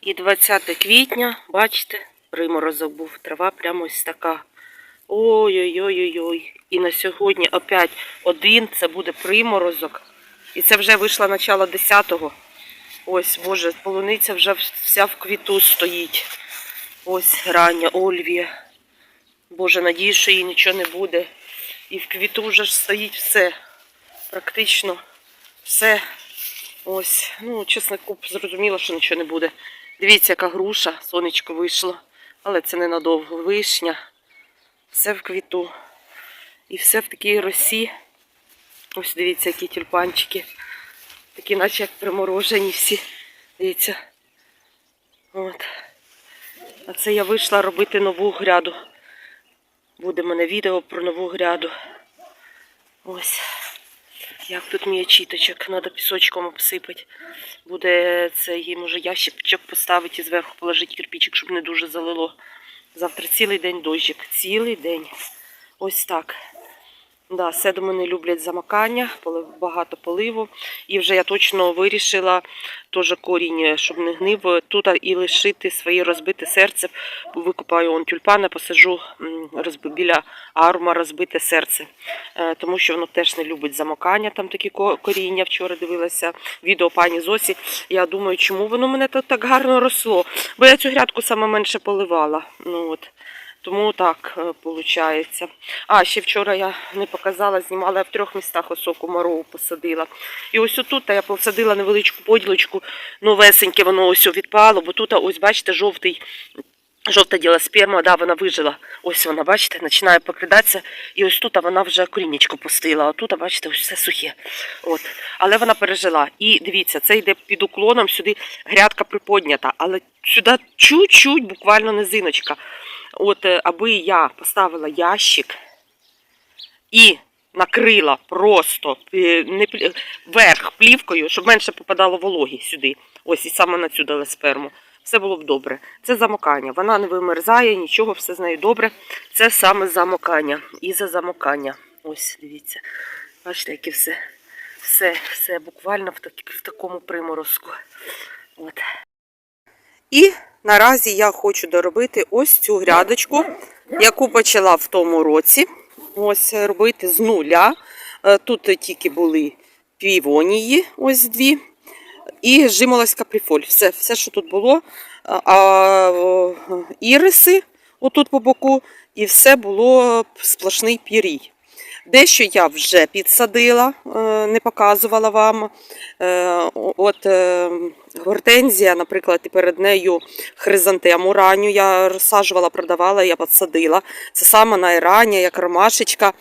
І 20 квітня, бачите, приморозок був. Трава прямо ось така. Ой-ой-ой-ой-ой. І на сьогодні опять один, це буде приморозок. І це вже вийшло начало 10-го. Ось, боже, полуниця вже вся в квіту стоїть. Ось рання Ольвія. Боже, надію, що їй нічого не буде. І в квіту вже ж стоїть все. Практично все. Ось. Ну, чеснику зрозуміло, що нічого не буде. Дивіться, яка груша, сонечко вийшло. Але це ненадовго. Вишня. Все в квіту. І все в такій росі. Ось дивіться, які тюльпанчики. Такі, наче як приморожені всі. Дивіться. От. А це я вийшла робити нову гряду. Буде в мене відео про нову гряду. Ось. Як тут мій очіточок, треба пісочком обсипати. Буде це цей, може, ящичок поставити і зверху положити кирпичик, щоб не дуже залило. Завтра цілий день дощик. Цілий день. Ось так. Да, седуми не люблять замокання, полив- багато поливу. І вже я точно вирішила теж корінь, щоб не гнив, тут і лишити своє розбите серце. Викупаю он тюльпани, посаджу розби- біля арума розбите серце. Е, Тому що воно теж не любить замокання, там такі ко- коріння. Вчора дивилася відео пані Зосі. Я думаю, чому воно мене так гарно росло. Бо я цю грядку саме менше поливала. Ну, от. Тому так виходить. А, ще вчора я не показала, знімала я в трьох містах осоку морову посадила. І ось отут я посадила невеличку поділочку, новесеньке воно ось відпало, бо тут ось, бачите, жовтий. Жовта діла сперма, да, вона вижила. Ось вона, бачите, починає покидатися. І ось тут вона вже корінечко пустила. А тут, бачите, ось все сухе. От. Але вона пережила. І дивіться, це йде під уклоном, сюди грядка приподнята, але сюди чуть-чуть, буквально низиночка. От, е, аби я поставила ящик і накрила просто е, не верх плівкою, щоб менше попадало вологі сюди. Ось і саме на цю дали сперму. Все було б добре. Це замокання. Вона не вимерзає, нічого, все з нею добре. Це саме замокання. І за замокання. Ось, дивіться. Бачите, яке все. Все, все буквально в, так, в такому приморозку. От. І наразі я хочу доробити ось цю грядочку, яку почала в тому році. Ось робити з нуля. Е, Тут тільки були півонії, ось дві, і жимолась каприфоль. Все, все, що тут було. А, А іриси отут по боку, і все було сплошний пірій. Дещо я вже підсадила, е, не показувала вам. Е, От е, гортензія, наприклад, і перед нею хризантему ранню я розсаджувала, продавала, я підсадила. Це саме найрання, як ромашечка.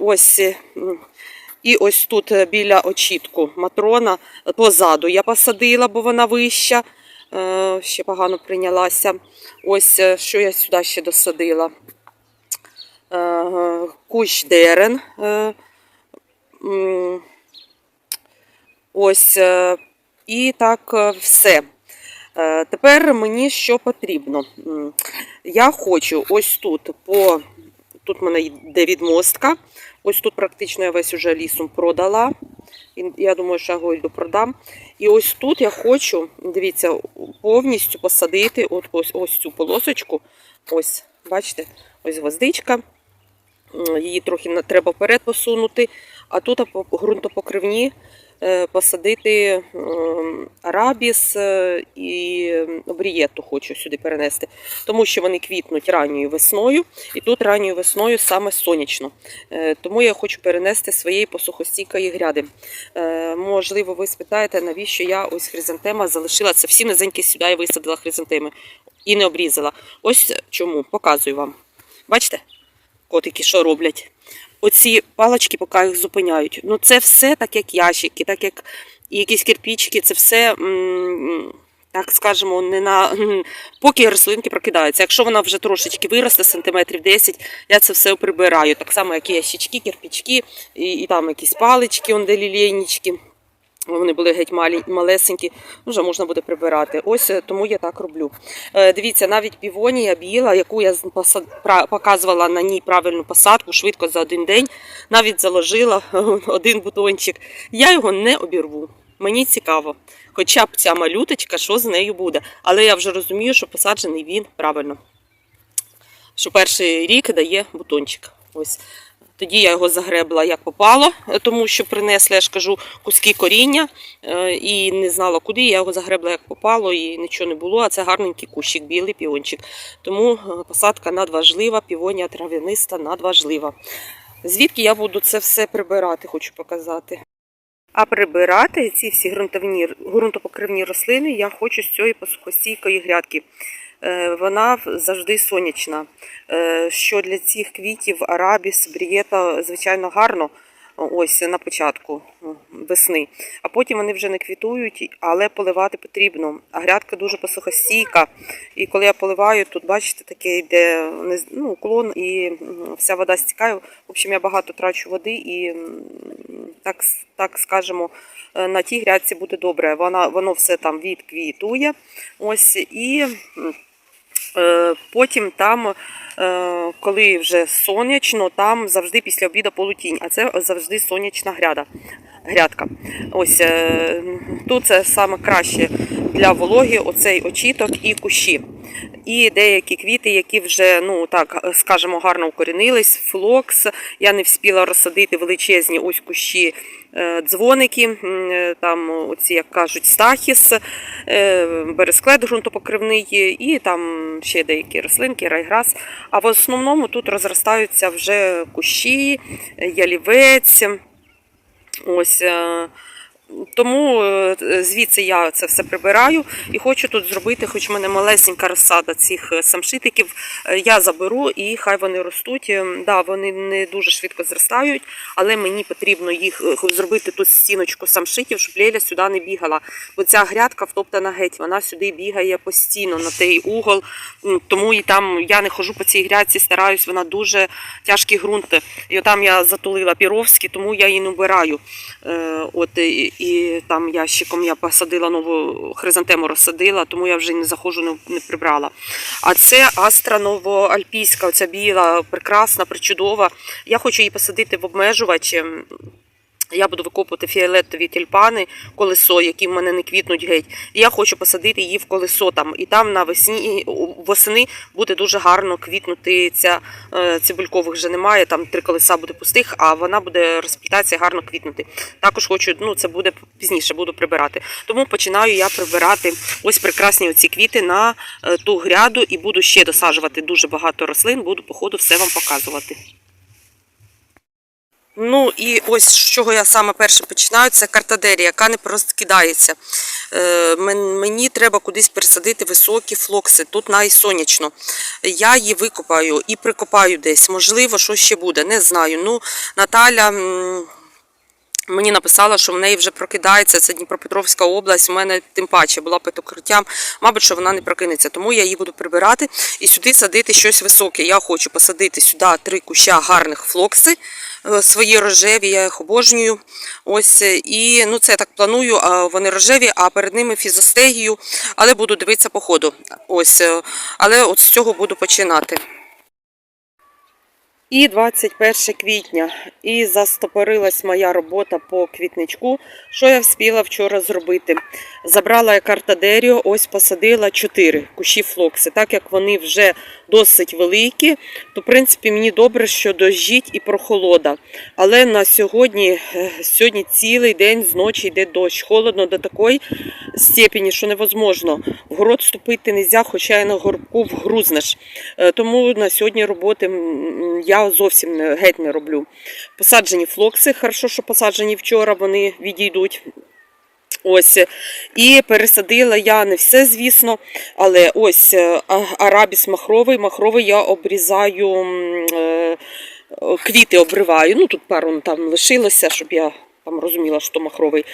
Ось. І ось тут біля очітку матрона позаду я посадила, бо вона вища. Ще погано прийнялася. Ось що я сюди ще досадила. Е, Кущ дерен. е, Ось е, і так все. Тепер мені що потрібно. Я хочу ось тут по тут в мене йде відмостка. Ось тут практично я весь уже лісом продала. Я думаю, що я гойду продам. І ось тут я хочу, дивіться, повністю посадити от ось, ось цю полосочку. Ось, бачите, ось гвоздичка. Її трохи треба вперед посунути. А тут ґрунтопокривні е, посадити арабіс е, і обрієту хочу сюди перенести, тому що вони квітнуть ранньою весною, і тут ранньою весною саме сонячно. Е, Тому я хочу перенести своєї посухостійкої гряди. Можливо, ви спитаєте, навіщо я ось хризантема залишила це всі низенькі сюди я висадила хризантеми і не обрізала. Ось чому показую вам. Бачите, котики, що роблять? Оці палочки, поки їх зупиняють. Ну це все так, як ящики, так як і якісь кирпичики, це все, так скажемо, не на поки рослинки прокидаються. Якщо вона вже трошечки виросте, сантиметрів 10, я це все прибираю. Так само, як і ящички, кирпички, і, і там якісь палички, лілейнички. Вони були геть малі, малесенькі, вже можна буде прибирати. Ось е, тому я так роблю. Е, Дивіться, навіть півонія біла, яку я показувала на ній правильну посадку швидко за один день, навіть заложила один бутончик. Я його не обірву. Мені цікаво, хоча б ця малюточка, що з нею буде. Але я вже розумію, що посаджений він правильно. Що перший рік дає бутончик. Ось. Тоді я його загребла як попало, е, тому що принесли, я ж кажу, куски коріння е, і не знала куди. Я його загребла як попало і нічого не було. А це гарненький кущик, білий півончик. Тому е, посадка надважлива, півонія трав'яниста надважлива. Звідки я буду це все прибирати, хочу показати. А прибирати ці всі ґрунтопокривні рослини я хочу з цієї посухостійкої грядки. Е, Вона завжди сонячна. Е, Що для цих квітів арабіс, брієта, звичайно, гарно. Ось на початку весни, а потім вони вже не квітують, але поливати потрібно. А грядка дуже посухостійка. І коли я поливаю, тут бачите, таке йде ну, уклон і вся вода стікає. В общем, я багато трачу води і так, так скажемо, е, на тій грядці буде добре. Вона, воно все там відквітує. Ось і потім там, е, коли вже сонячно, там завжди після обіду полутінь, а це завжди сонячна гряда. Грядка. Ось е, тут це саме краще для вологи, оцей очіток і кущі. І деякі квіти, які вже, ну так скажемо, гарно укорінились, флокс. Я не встигла розсадити величезні ось кущі е, дзвоники, е, там оці, як кажуть, стахіс, е, бересклет ґрунтопокривний і там ще деякі рослинки, райграс. А в основному тут розростаються вже кущі, е, ялівець. Ось. Тому е, звідси я це все прибираю і хочу тут зробити, хоч в мене малесенька розсада цих е, самшитиків, е, я заберу і хай вони ростуть. Да, вони не дуже швидко зростають, але мені потрібно їх зробити тут стіночку самшитів, щоб Леля сюди не бігала. Бо ця грядка втоптана геть, вона сюди бігає постійно на той угол. Тому і там я не хожу по цій грядці, стараюсь, вона дуже тяжкі ґрунти. І там я затулила піровські, тому я її не вбираю. Е, От і, і там ящиком я посадила нову хризантему, розсадила, тому я вже не заходжу, не, не прибрала. А це астра новоальпійська, оця біла, прекрасна, причудова. Я хочу її посадити в обмежувач. Я буду викопувати фіолетові тюльпани, колесо, які в мене не квітнуть геть. І я хочу посадити її в колесо там. І там навесні восени буде дуже гарно квітнути ця е, цибулькових вже немає. Там три колеса буде пустих, а вона буде розплітатися гарно квітнути. Також хочу, ну це буде пізніше, буду прибирати. Тому починаю я прибирати ось прекрасні оці квіти на е, ту гряду і буду ще досаджувати дуже багато рослин. Буду по ходу все вам показувати. Ну і ось з чого я саме перше починаю, це картадерія, яка не просто кидається. Е, мені треба кудись пересадити високі флокси, тут найсонячно. Я її викопаю і прикопаю десь. Можливо, що ще буде, не знаю. Ну, Наталя. Мені написала, що в неї вже прокидається. Це Дніпропетровська область. У мене тим паче була під укриттям. Мабуть, що вона не прокинеться. Тому я її буду прибирати і сюди садити щось високе. Я хочу посадити сюди три куща гарних флокси. Е, Свої рожеві, я їх обожнюю. Ось е, і ну це я так планую. а Вони рожеві, а перед ними фізостегію. Але буду дивитися по ходу. Ось, е, але от з цього буду починати. І 21 квітня. І застопорилась моя робота по квітничку. Що я вспіла вчора зробити? Забрала я картадерію, ось посадила 4 кущі флокси. Так як вони вже досить великі, то в принципі мені добре, що дощить і прохолода. Але на сьогодні, е, сьогодні цілий день зночі йде дощ. Холодно до такої степені, що невозможно. В город вступити не можна, хоча й на горбку вгрузнеш. Е, Тому на сьогодні роботи м, я зовсім геть не роблю. Посаджені флокси, хорошо, що посаджені вчора, вони відійдуть. Ось і пересадила я не все, звісно, але ось е, арабіс махровий. Махровий я обрізаю е, квіти обриваю. Ну тут пару там лишилося, щоб я там розуміла, що махровий,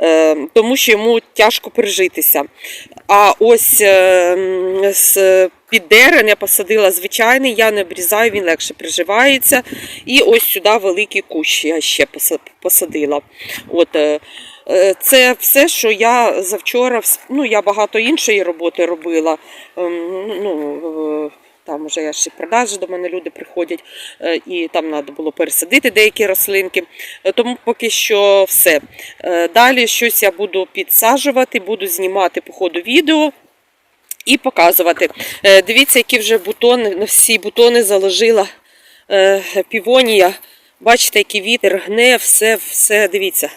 е, тому що йому тяжко пережитися. А ось е, з під дерен я посадила звичайний, я не обрізаю, він легше приживається. І ось сюди великий кущ я ще посадила. От, е, е, це все, що я завчора, ну я багато іншої роботи робила. Ем, Ну, е, Там вже я ще продажі до мене люди приходять, е, і там треба було пересадити деякі рослинки. Е, Тому поки що все. Е, Далі щось я буду підсаджувати, буду знімати по ходу відео і показувати. Дивіться, які вже бутони, на всі бутони заложила півонія. Бачите, який вітер гне, все, все, дивіться.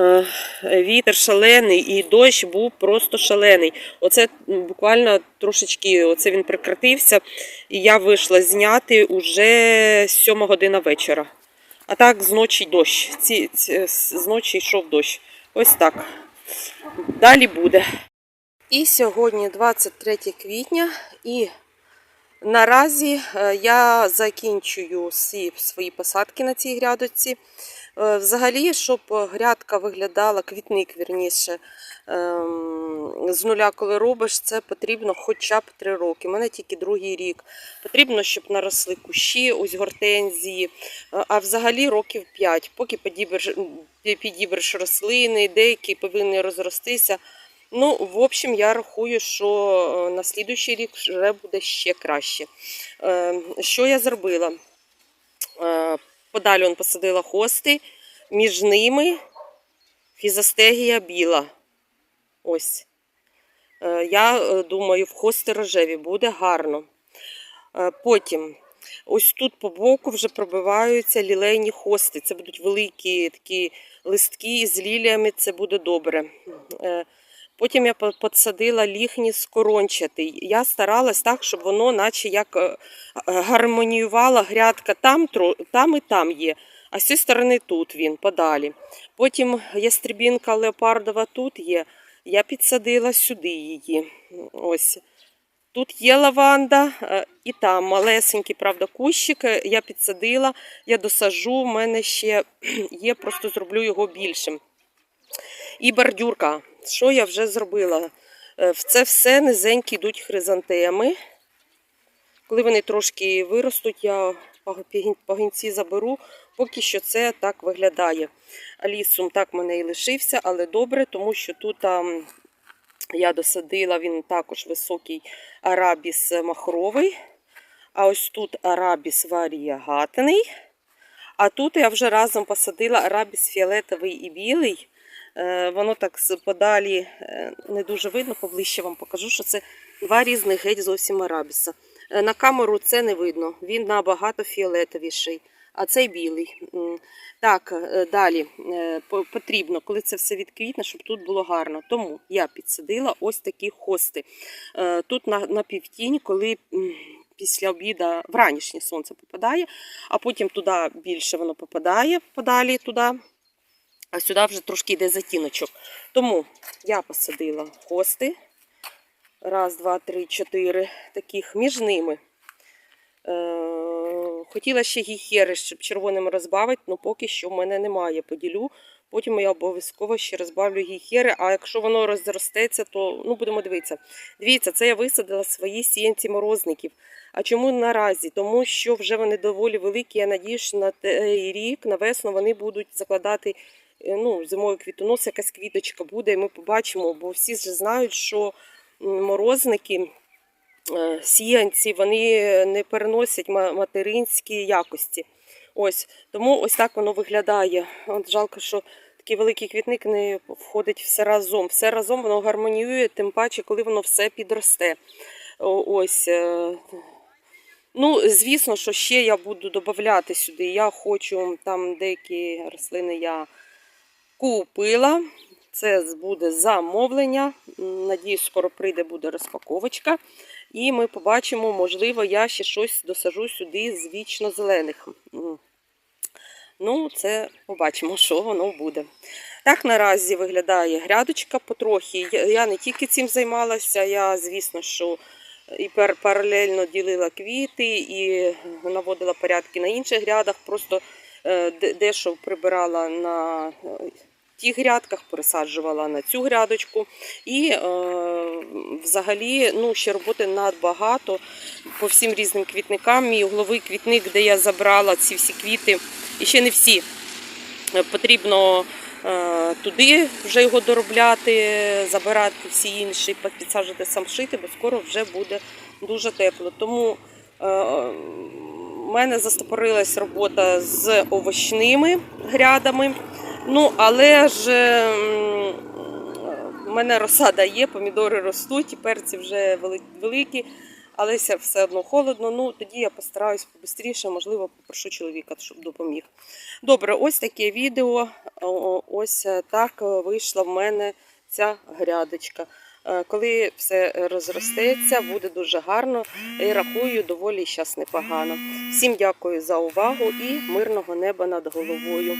Е, Вітер шалений і дощ був просто шалений. Оце буквально трошечки оце він прекратився, і я вийшла зняти уже 7 година вечора. А так зночі дощ. Ці, ці, зночі йшов дощ. Ось так. Далі буде. І сьогодні 23 квітня, і наразі е, я закінчую всі свої посадки на цій грядочці. Е, Взагалі, щоб грядка виглядала, квітник вірніше, ем, з нуля, коли робиш, це потрібно хоча б 3 роки. У мене тільки другий рік. Потрібно, щоб наросли кущі, ось гортензії, е, а взагалі років 5, поки підібреш, підібреш рослини, деякі повинні розростися. Ну, в общем, я рахую, що е, на слідуючий рік вже буде ще краще. Е, Що я зробила? Подалі он посадила хости, між ними фізостегія біла. Ось. Е, Я е, думаю, в хости рожеві буде гарно. Е, Потім, ось тут по боку вже пробиваються лілейні хости. Це будуть великі такі листки з ліліями, це буде добре. Е, Потім я подсадила ліхніс корончатий. Я старалась так, щоб воно наче як е, гармоніювала грядка там, там і там є, а з цієї сторони тут він подалі. Потім ястребінка леопардова тут є. Я підсадила сюди її. Ось. Тут є лаванда, е, і там малесенький, правда, кущик. е, Я підсадила, я досажу, в мене ще є, просто зроблю його більшим. І бордюрка. Що я вже зробила? Е, В це все низенькі йдуть хризантеми. Коли вони трошки виростуть, я пагінці заберу. Поки що це так виглядає. Алісум так в мене і лишився, але добре, тому що тут ам, я досадила, він також високий арабіс махровий. А ось тут арабіс варіагатний. А тут я вже разом посадила арабіс фіолетовий і білий. Е, Воно так подалі е, не дуже видно, поближче вам покажу, що це два різних геть зовсім арабіса. Е, На камеру це не видно, він набагато фіолетовіший, а цей білий. Так, далі потрібно, коли це все відквітне, щоб тут було гарно. Тому я підсадила ось такі хости. Тут на, на півтінь, коли після обіда вранішнє сонце попадає, а потім туди більше воно попадає подалі туди а сюди вже трошки йде затіночок. Тому я посадила хости. Раз, два, три, чотири таких між ними. Е, хотіла ще гіхери, щоб червоним розбавити, але поки що в мене немає. Поділю. Потім я обов'язково ще розбавлю гіхери, а якщо воно розростеться, то ну, будемо дивитися. Дивіться, це я висадила свої сіянці морозників. А чому наразі? Тому що вже вони доволі великі. Я надію, що на цей рік, на весну, вони будуть закладати ну, зимовий квітонос, якась квіточка буде, і ми побачимо, бо всі ж знають, що морозники, е, сіянці, вони не переносять ма- материнські якості. Ось тому ось так воно виглядає. От жалко, що такий великий квітник не входить все разом. Все разом воно гармоніює, тим паче, коли воно все підросте. Ось. е, Ну, звісно, що ще я буду додати сюди. Я хочу там деякі рослини я купила. Це буде замовлення. Надіюсь, скоро прийде буде розпаковочка. І ми побачимо, можливо, я ще щось досажу сюди з вічно зелених. Ну, це побачимо, що воно буде. Так наразі виглядає грядочка потрохи. Я- не тільки цим займалася, я, звісно, що і паралельно ділила квіти, і наводила порядки на інших грядах. Просто е, дещо прибирала на тих грядках, пересаджувала на цю грядочку. І е, взагалі ну, ще роботи надбагато по всім різним квітникам. Мій угловий квітник, де я забрала ці всі квіти, і ще не всі. Е, Потрібно е, туди вже його доробляти, забирати всі інші, підсаджувати самшити, бо скоро вже буде дуже тепло. Тому е, у мене застопорилась робота з овочними грядами. Ну, але ж в мене розсада є, помідори ростуть, і перці вже великі, але все все одно холодно. Ну, тоді я постараюсь побистріше, можливо, попрошу чоловіка, щоб допоміг. Добре, ось таке відео. Ось е, так е, вийшла в мене ця грядочка. Е, Коли все розростеться, буде дуже гарно і рахую, доволі щас непогано. Всім дякую за увагу і мирного неба над головою.